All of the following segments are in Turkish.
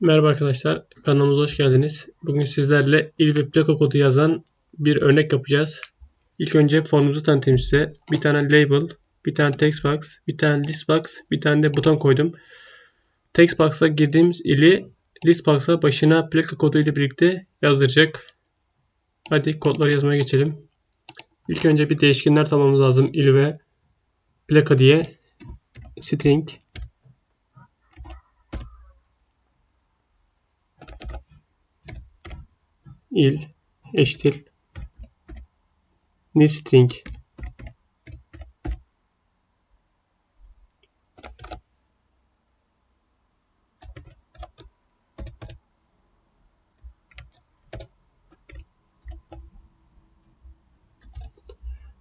Merhaba arkadaşlar, kanalımıza hoş geldiniz. Bugün sizlerle il ve plaka kodu yazan bir örnek yapacağız. İlk önce formumuzu tanıtayım size. Bir tane label, bir tane textbox, bir tane listbox, bir tane de buton koydum. Textbox'a girdiğimiz ili listbox'a başına plaka kodu ile birlikte yazdıracak. Hadi kodları yazmaya geçelim. İlk önce bir değişkenler tamamımız lazım. il ve plaka diye. String il eşittir new string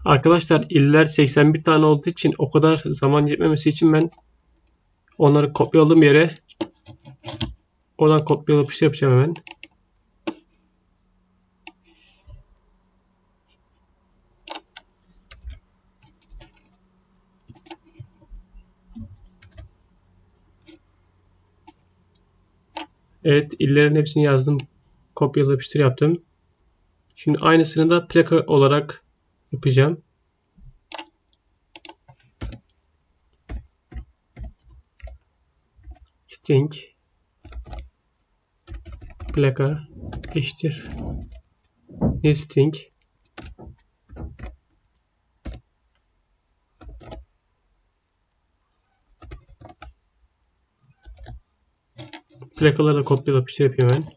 Arkadaşlar iller 81 tane olduğu için o kadar zaman yetmemesi için ben onları kopyaladım yere. Oradan kopyalayıp yapacağım hemen. Evet illerin hepsini yazdım. Kopyala yapıştır yaptım. Şimdi aynısını da plaka olarak yapacağım. String plaka eşittir string Plakaları da kopyala yapıştır yapayım hemen.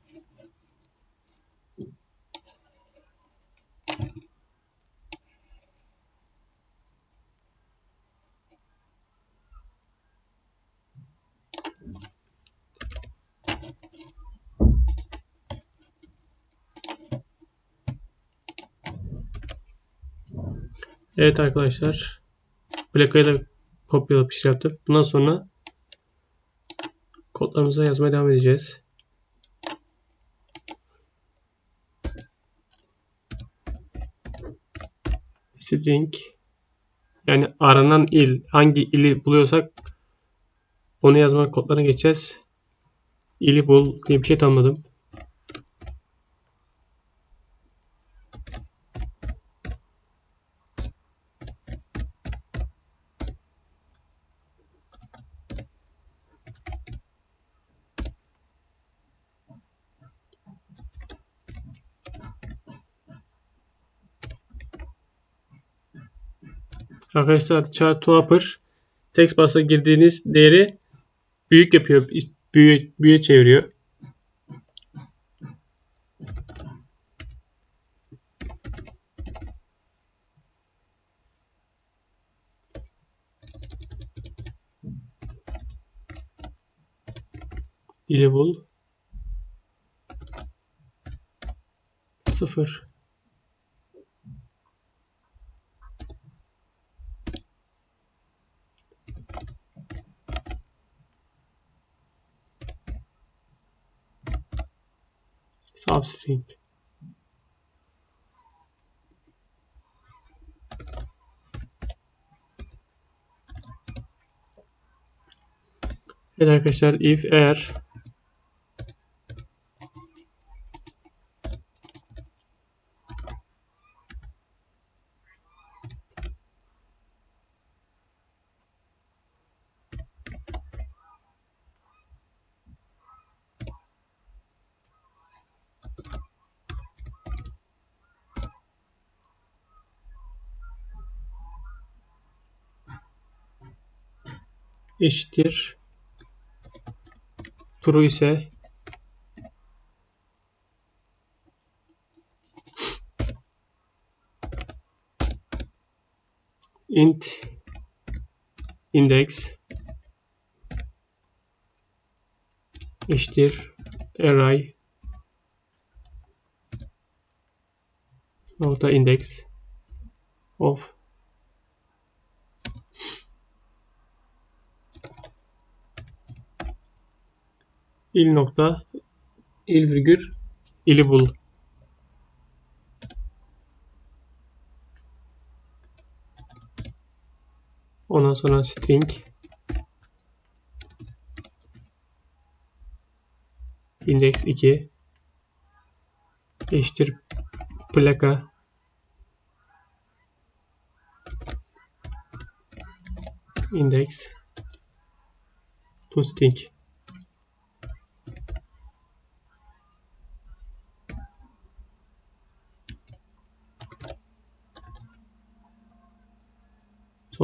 Evet arkadaşlar. Plakayı da kopyala yapıştır yaptım. Bundan sonra kodlarımıza yazmaya devam edeceğiz. String yani aranan il hangi ili buluyorsak onu yazma kodlarına geçeceğiz. İli bul diye bir şey tanımladım. Arkadaşlar chart to upper text box'a girdiğiniz değeri büyük yapıyor. Büyüye, büyüye çeviriyor. ili bul 0 substring Evet arkadaşlar if eğer eşittir. True ise int index eşittir array nokta index of il nokta il virgül ili bul. Ondan sonra string. İndex 2 eşittir plaka. İndex. To string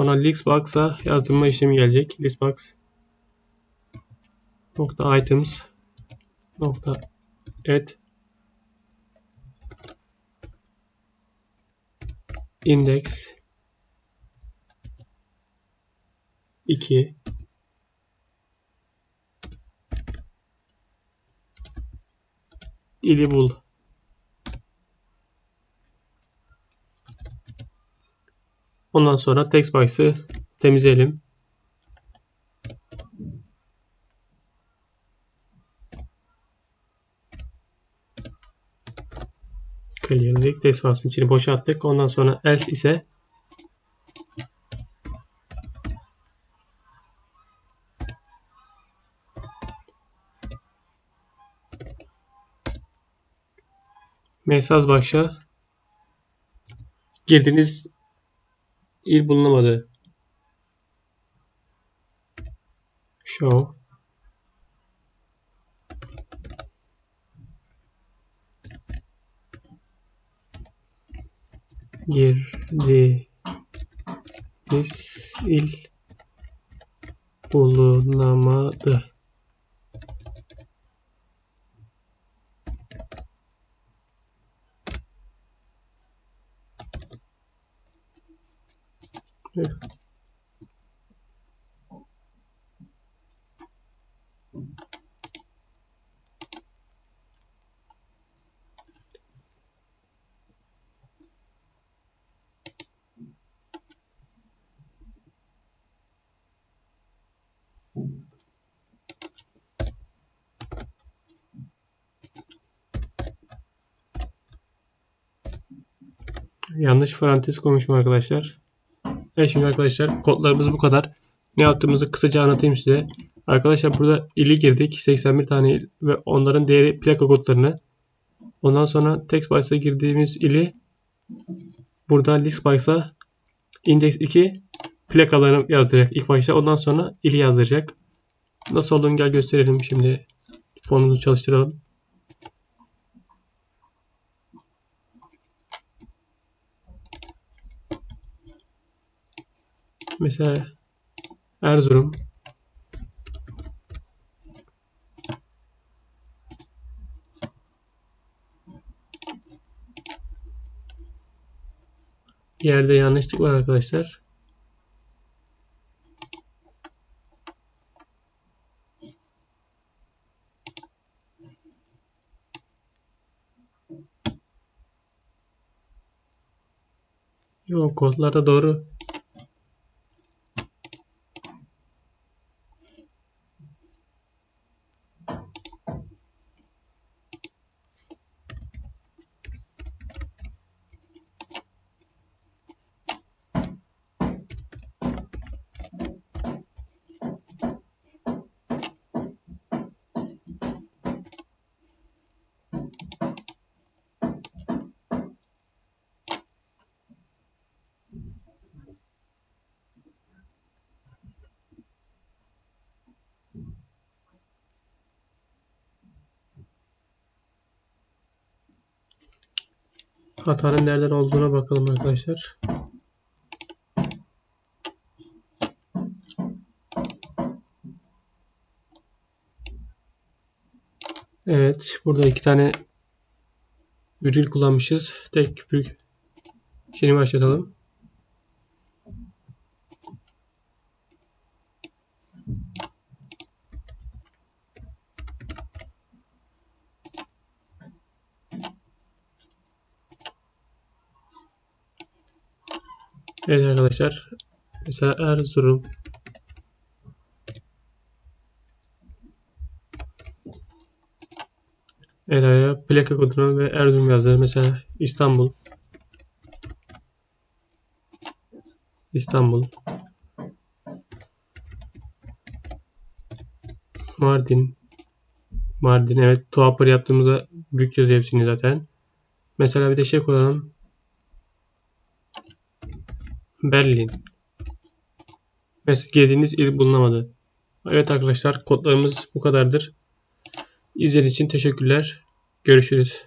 Sonra listbox'a yazdırma işlemi gelecek. Listbox nokta items nokta add index 2 ili bul. Ondan sonra text box'ı temizleyelim. Clear dedik. Text box'ın içini boşalttık. Ondan sonra else ise mesaj başa girdiğiniz il bulunamadı. Show girdiğiniz il bulunamadı. Yanlış parantez koymuşum arkadaşlar. Evet şimdi arkadaşlar kodlarımız bu kadar. Ne yaptığımızı kısaca anlatayım size. Arkadaşlar burada ili girdik. 81 tane il ve onların değeri plaka kodlarını. Ondan sonra text box'a girdiğimiz ili burada list box'a index 2 plakalarını yazdıracak ilk başta. Ondan sonra ili yazdıracak. Nasıl olduğunu gel gösterelim şimdi. Formumuzu çalıştıralım. Mesela Erzurum yerde yanlışlık var arkadaşlar. Yok kodlarda doğru Hatanın nereden olduğuna bakalım arkadaşlar. Evet. Burada iki tane virgül kullanmışız. Tek virgül. Şimdi başlatalım. Evet arkadaşlar. Mesela Erzurum Ela'ya plaka kodunu ve Erzurum yazdı. Mesela İstanbul İstanbul Mardin Mardin. Evet. Tuhapır yaptığımızda büyük yazıyor hepsini zaten. Mesela bir de şey koyalım. Berlin. Mesela girdiğiniz il bulunamadı. Evet arkadaşlar kodlarımız bu kadardır. İzlediğiniz için teşekkürler. Görüşürüz.